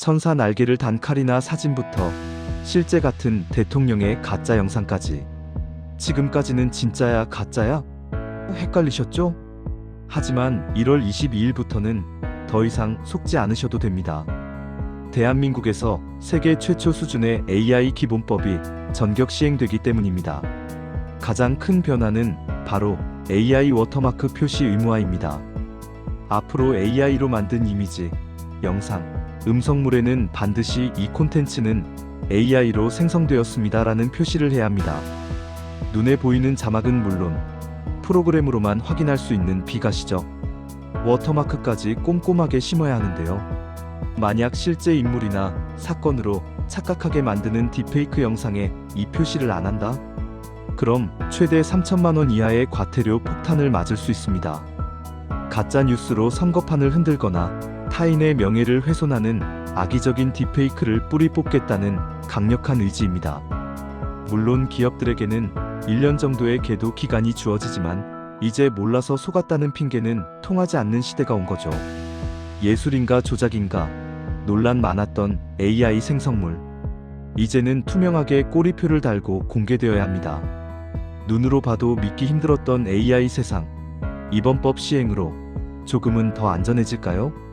천사 날개를 단 칼이나 사진부터 실제 같은 대통령의 가짜 영상까지. 지금까지는 진짜야 가짜야? 헷갈리셨죠? 하지만 1월 22일부터는 더 이상 속지 않으셔도 됩니다. 대한민국에서 세계 최초 수준의 AI 기본법이 전격 시행되기 때문입니다. 가장 큰 변화는 바로 AI 워터마크 표시 의무화입니다. 앞으로 AI로 만든 이미지, 영상, 음성물에는 반드시 이 콘텐츠는 AI로 생성되었습니다라는 표시를 해야 합니다. 눈에 보이는 자막은 물론 프로그램으로만 확인할 수 있는 비가시적 워터마크까지 꼼꼼하게 심어야 하는데요. 만약 실제 인물이나 사건으로 착각하게 만드는 딥페이크 영상에 이 표시를 안 한다? 그럼 최대 3천만 원 이하의 과태료 폭탄을 맞을 수 있습니다. 가짜 뉴스로 선거판을 흔들거나 타인의 명예를 훼손하는 악의적인 딥페이크를 뿌리 뽑겠다는 강력한 의지입니다. 물론 기업들에게는 1년 정도의 계도 기간이 주어지지만 이제 몰라서 속았다는 핑계는 통하지 않는 시대가 온 거죠. 예술인가 조작인가 논란 많았던 AI 생성물. 이제는 투명하게 꼬리표를 달고 공개되어야 합니다. 눈으로 봐도 믿기 힘들었던 AI 세상. 이번 법 시행으로 조금은 더 안전해질까요?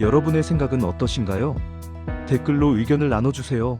여러분의 생각은 어떠신가요? 댓글로 의견을 나눠주세요.